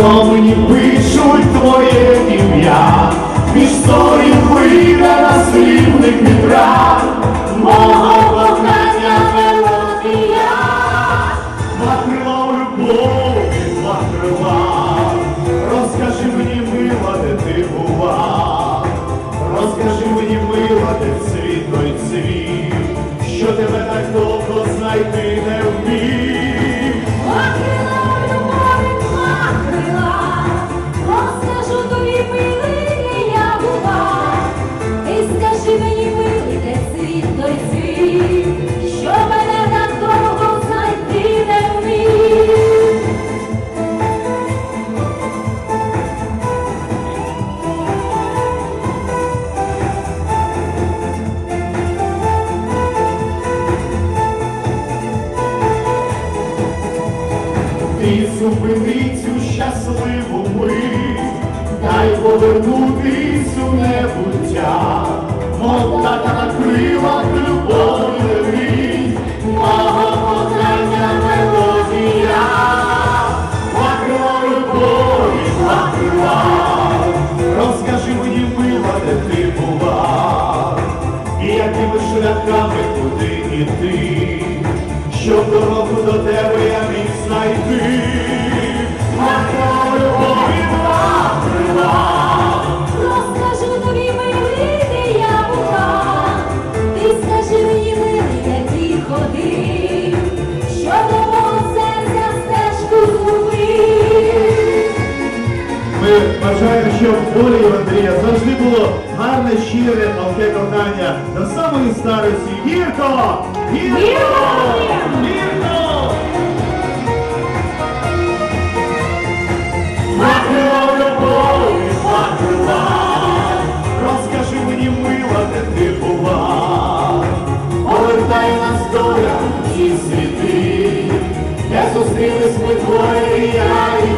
промені пишуть твоє ім'я, між сторін хвиля на слівник вітра, мого кохання мелодія, накрила любові, накрила, розкажи мені, мила, де ти була, розкажи мені, мила, де цвіт той цвіт, що тебе так довго знайти. Зупини цю щасливу мить, дай повернутись у небуття. нами куди йти, щоб дорогу до тебе. Дякую Борію Андрія. Завжди було гарне, щире, палке кохання до самої старості. Вірко! Вірко! Вірко! Макрила любов і макрила, розкажи мені, мила, де ти була. Повертай нас доля і світи, де зустрілись ми двоє, я і